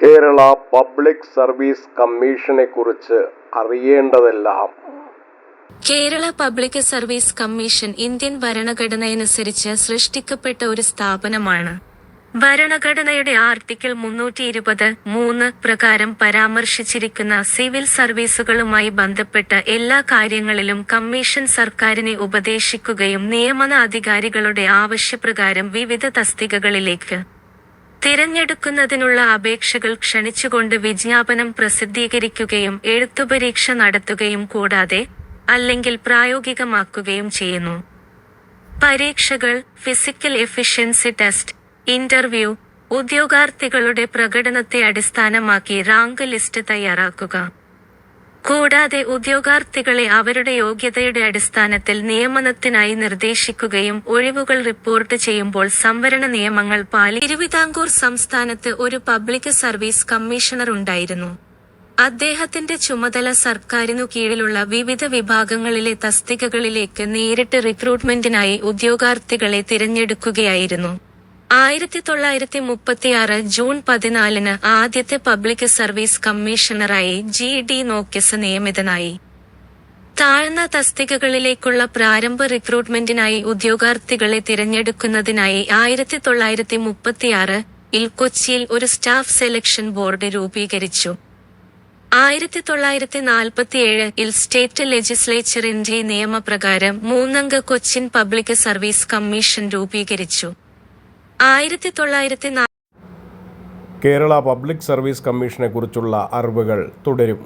Kerala public service കമ്മീഷനെ കുറിച്ച് അറിയേണ്ടതെല്ലാം. Kerala public service commission Indian ഭരണഘടനയനുസരിച്ച് സൃഷ്ടിക്കപ്പെട്ട ഒരു സ്ഥാപനമാണ്. ഭരണഘടനയുടെ ആർട്ടിക്കിൾ മുന്നൂറ്റി ഇരുപത് മൂന്ന് പ്രകാരം പരാമർശിച്ചിരിക്കുന്ന സിവിൽ സർവീസുകളുമായി ബന്ധപ്പെട്ട എല്ലാ കാര്യങ്ങളിലും കമ്മീഷൻ സർക്കാരിനെ ഉപദേശിക്കുകയും നിയമന അധികാരികളുടെ ആവശ്യപ്രകാരം വിവിധ തസ്തികകളിലേക്ക് തിരഞ്ഞെടുക്കുന്നതിനുള്ള അപേക്ഷകൾ ക്ഷണിച്ചുകൊണ്ട് വിജ്ഞാപനം പ്രസിദ്ധീകരിക്കുകയും എഴുത്തുപരീക്ഷ നടത്തുകയും കൂടാതെ അല്ലെങ്കിൽ പ്രായോഗികമാക്കുകയും ചെയ്യുന്നു. പരീക്ഷകൾ ഫിസിക്കൽ എഫിഷ്യൻസി ടെസ്റ്റ് ഇന്റർവ്യൂ ഉദ്യോഗാർത്ഥികളുടെ പ്രകടനത്തെ അടിസ്ഥാനമാക്കി റാങ്ക് ലിസ്റ്റ് തയ്യാറാക്കുക. കൂടാതെ ഉദ്യോഗാർത്ഥികളെ അവരുടെ യോഗ്യതയുടെ അടിസ്ഥാനത്തിൽ നിയമനത്തിനായി നിർദ്ദേശിക്കുകയും ഒഴിവുകൾ റിപ്പോർട്ട് ചെയ്യുമ്പോൾ സംവരണ നിയമങ്ങൾ പാലി തിരുവിതാംകൂർ സംസ്ഥാനത്ത് ഒരു പബ്ലിക് സർവീസ് കമ്മീഷണർ ഉണ്ടായിരുന്നു. അദ്ദേഹത്തിന്റെ ചുമതല സർക്കാരിനു കീഴിലുള്ള വിവിധ വിഭാഗങ്ങളിലെ തസ്തികകളിലേക്ക് നേരിട്ട് റിക്രൂട്ട്മെന്റിനായി ഉദ്യോഗാർത്ഥികളെ തിരഞ്ഞെടുക്കുകയായിരുന്നു. ആയിരത്തി തൊള്ളായിരത്തി മുപ്പത്തിയാറ് ജൂൺ പതിനാലിന് ആദ്യത്തെ പബ്ലിക് സർവീസ് കമ്മീഷണറായി ജി ഡി നോക്കിസ് നിയമിതനായി. താഴ്ന്ന തസ്തികകളിലേക്കുള്ള പ്രാരംഭ റിക്രൂട്ട്മെന്റിനായി ഉദ്യോഗാർത്ഥികളെ തിരഞ്ഞെടുക്കുന്നതിനായി ആയിരത്തി തൊള്ളായിരത്തി മുപ്പത്തിയാറ് ഇൽ കൊച്ചിയിൽ ഒരു സ്റ്റാഫ് സെലക്ഷൻ ബോർഡ് രൂപീകരിച്ചു. ആയിരത്തി തൊള്ളായിരത്തി നാൽപ്പത്തിയേഴ് ഇൽ സ്റ്റേറ്റ് ലെജിസ്ലേച്ചറിന്റെ നിയമപ്രകാരം മൂന്നംഗ കൊച്ചിൻ പബ്ലിക് സർവീസ് കമ്മീഷൻ രൂപീകരിച്ചു. ആയിരത്തി തൊള്ളായിരത്തി കേരള പബ്ലിക് സർവീസ് കമ്മീഷനെ കുറിച്ചുള്ള അറിവുകൾ തുടരും.